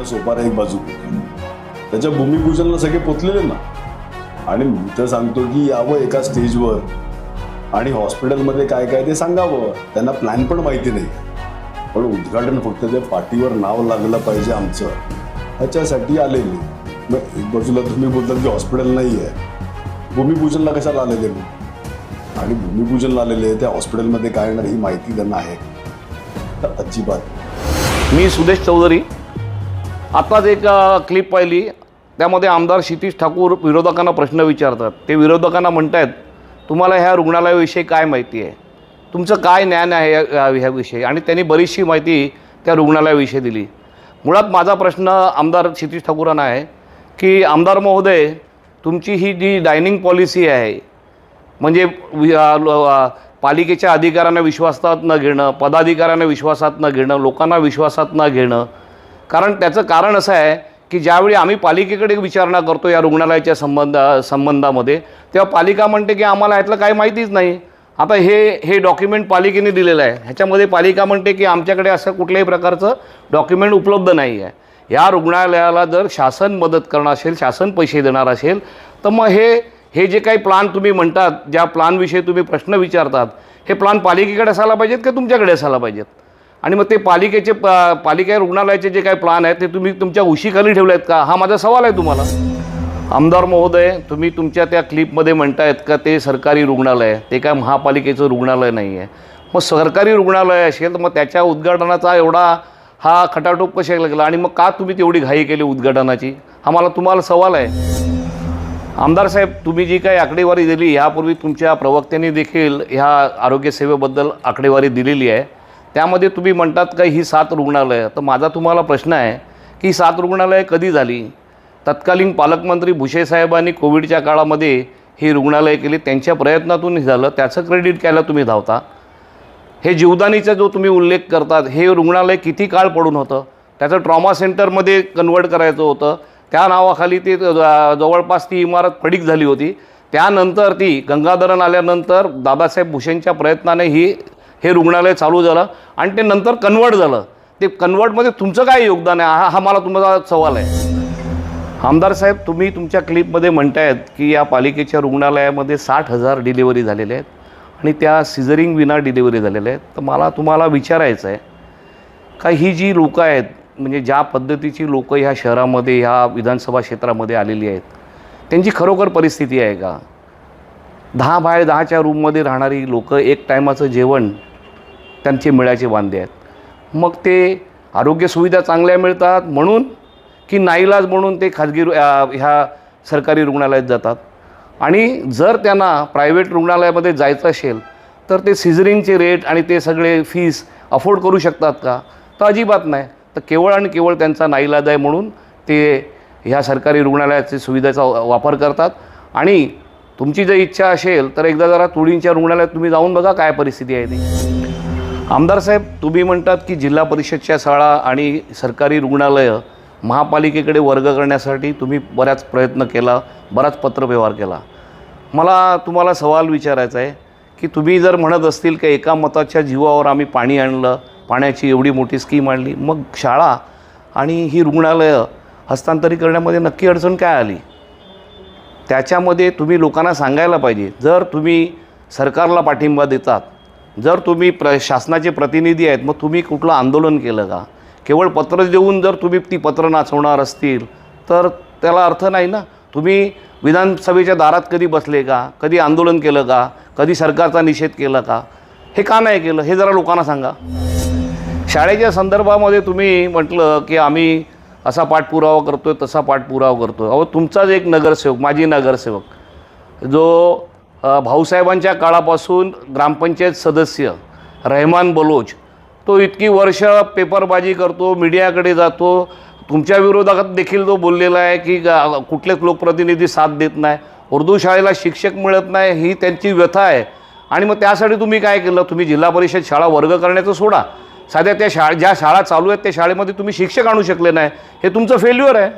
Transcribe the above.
आपला सोपारा एक बाजू. त्याच्या भूमिपूजनाला सगळे पोचलेले ना. आणि मी तर सांगतो की यावं एका स्टेजवर. आणि हॉस्पिटलमध्ये काय काय ते सांगावं. त्यांना प्लॅन पण माहिती नाही. पण उद्घाटन फक्त ते पाठीवर नाव लागलं पाहिजे आमचं. ह्याच्यासाठी आलेले. मग एक बाजूला तुम्ही बोलतात की हॉस्पिटल नाही आहे. भूमिपूजनला कशाला आलेले मग? आणि भूमिपूजनला आलेले त्या हॉस्पिटलमध्ये काय येणार ही माहिती त्यांना आहे. तर अजिबात. मी सुदेश चौधरी. आत्ताच एक क्लिप पाहिली. त्यामध्ये आमदार क्षितिश ठाकूर विरोधकांना प्रश्न विचारतात. ते विरोधकांना म्हणत आहेत तुम्हाला ह्या रुग्णालयाविषयी काय माहिती आहे? तुमचं काय ज्ञान आहे या- ह्याविषयी? आणि त्यांनी बरीचशी माहिती त्या रुग्णालयाविषयी दिली. मुळात माझा प्रश्न आमदार क्षितिश ठाकूरांना आहे की आमदार महोदय तुमची ही जी डायनिंग पॉलिसी आहे म्हणजे पालिकेच्या अधिकाऱ्यांना विश्वासात न घेणं पदाधिकाऱ्यांना विश्वासात न घेणं लोकांना विश्वासात न घेणं कारण त्याचं कारण असं आहे की ज्यावेळी आम्ही पालिकेकडे विचारणा करतो या रुग्णालयाच्या संबंध संबंधामध्ये तेव्हा पालिका म्हणते की आम्हाला ह्यातलं काही माहितीच नाही. आता हे हे डॉक्युमेंट पालिकेने दिलेलं आहे. ह्याच्यामध्ये पालिका म्हणते की आमच्याकडे असं कुठल्याही प्रकारचं डॉक्युमेंट उपलब्ध नाही आहे. या रुग्णालयाला जर शासन मदत करणार असेल शासन पैसे देणार असेल तर मग हे हे जे काही प्लान तुम्ही म्हणतात ज्या प्लानविषयी तुम्ही प्रश्न विचारतात हे प्लान पालिकेकडे असायला पाहिजेत का तुमच्याकडे असायला पाहिजेत? आणि मग ते पालिकेचे प पालिका रुग्णालयाचे जे काही प्लान आहेत ते तुम्ही तुमच्या उशीखाली ठेवले आहेत का? हा माझा सवाल आहे तुम्हाला. आमदार महोदय तुम्ही तुमच्या त्या क्लिपमध्ये म्हणतायत का ते सरकारी रुग्णालय आहे ते काय महापालिकेचं रुग्णालय नाही आहे मग सरकारी रुग्णालय असेल तर मग त्याच्या उद्घाटनाचा एवढा हा खटाटोप कशा लागला? आणि मग का तुम्ही तेवढी घाई केली उद्घाटनाची? हा मला तुम्हाला सवाल आहे. आमदार साहेब तुम्ही जी काही आकडेवारी दिली यापूर्वी तुमच्या प्रवक्त्यांनी देखील ह्या आरोग्यसेवेबद्दल आकडेवारी दिलेली आहे. त्यामध्ये तुम्ही म्हणतात का ही सात रुग्णालयं? तर माझा तुम्हाला प्रश्न आहे की ही सात रुग्णालयं कधी झाली? तत्कालीन पालकमंत्री भुसे साहेबांनी कोविडच्या काळामध्ये ही रुग्णालय केली. त्यांच्या प्रयत्नातून हे झालं. त्याचं क्रेडिट घ्यायला तुम्ही धावता. हे जीवदानीचा जो तुम्ही उल्लेख करतात हे रुग्णालय किती काळ पडून होतं? त्याचं ट्रॉमा सेंटरमध्ये कन्वर्ट करायचं होतं. त्या नावाखाली ते जवळपास ती इमारत फडीक झाली होती. त्यानंतर ती गंगाधरण आल्यानंतर दादासाहेब भुसेंच्या प्रयत्नाने ही हे रुग्णालय चालू झालं आणि ते नंतर कन्वर्ट झालं. ते कन्वर्टमध्ये तुमचं काय योगदान आहे? हा हा मला तुम्हाला सवाल आहे. आमदार साहेब तुम्ही तुमच्या क्लिपमध्ये म्हणतायत की या पालिकेच्या रुग्णालयामध्ये साठ हजार डिलिव्हरी झालेल्या आहेत आणि त्या सिझरिंग विना डिलिव्हरी झालेल्या आहेत. तर मला तुम्हाला विचारायचं आहे का ही जी लोकं आहेत म्हणजे ज्या पद्धतीची लोकं ह्या शहरामध्ये ह्या विधानसभा क्षेत्रामध्ये आलेली आहेत त्यांची खरोखर परिस्थिती आहे का? दहा बाय दहाच्या रूममध्ये राहणारी लोकं एक टायमाचं जेवण त्यांचे मिळायचे वांदे आहेत. मग ते आरोग्य सुविधा चांगल्या मिळतात म्हणून की नाईलाज म्हणून ते खाजगी रु- ह्या सरकारी रुग्णालयात जातात. आणि जर त्यांना प्रायव्हेट रुग्णालयामध्ये जायचं असेल तर ते सिझरिंगचे रेट आणि ते सगळे फीस अफोर्ड करू शकतात का? तर अजिबात नाही. तर केवळ आणि केवळ त्यांचा नाईलाज आहे म्हणून ते ह्या सरकारी रुग्णालयाची सुविधेचा वापर करतात. आणि तुमची जर इच्छा असेल तर एकदा जरा तुळींच्या रुग्णालयात तुम्ही जाऊन बघा काय परिस्थिती आहे ती. आमदार साहेब तुम्ही म्हणतात की जिल्हा परिषदच्या शाळा आणि सरकारी रुग्णालयं महापालिकेकडे वर्ग करण्यासाठी तुम्ही बऱ्याच प्रयत्न केला बराच पत्रव्यवहार केला. मला तुम्हाला सवाल विचारायचा आहे की तुम्ही जर म्हणत असतील की एका मताच्या जीवावर आम्ही पाणी आणलं पाण्याची एवढी मोठी स्कीम आणली मग शाळा आणि ही रुग्णालयं हस्तांतरित करण्यामध्ये नक्की अडचण काय आली? त्याच्यामध्ये तुम्ही लोकांना सांगायला पाहिजे. जर तुम्ही सरकारला पाठिंबा देतात जर तुम्ही प्र शासनाचे प्रतिनिधी आहेत मग तुम्ही कुठलं आंदोलन केलं का? केवळ पत्र देऊन जर तुम्ही ती पत्र नाचवणार असतील तर त्याला अर्थ नाही ना? तुम्ही विधानसभेच्या दारात कधी बसले का? कधी आंदोलन केलं का? कधी सरकारचा निषेध केला का? हे का नाही केलं? हे जरा लोकांना सांगा. शाळेच्या संदर्भामध्ये तुम्ही म्हटलं की आम्ही असा पाठपुरावा करतोय तसा पाठपुरावा करतोय. अहो तुमचाच एक नगरसेवक माजी नगरसेवक जो भाऊसाहेबांच्या काळापासून ग्रामपंचायत सदस्य रहमान बलोच तो इतकी वर्ष पेपरबाजी करतो मीडियाकडे जातो. तुमच्या विरोधात देखील तो बोललेला आहे की कुठलेच लोकप्रतिनिधी साथ देत नाही उर्दू शाळेला शिक्षक मिळत नाही ही त्यांची व्यथा आहे. आणि मग त्यासाठी तुम्ही काय केलं? तुम्ही जिल्हा परिषद शाळा वर्ग करण्याचं सोडा. साध्या त्या शाळा ज्या शाळा चालू आहेत त्या शाळेमध्ये तुम्ही शिक्षक आणू शकले नाही. हे तुमचं फेल्युअर आहे.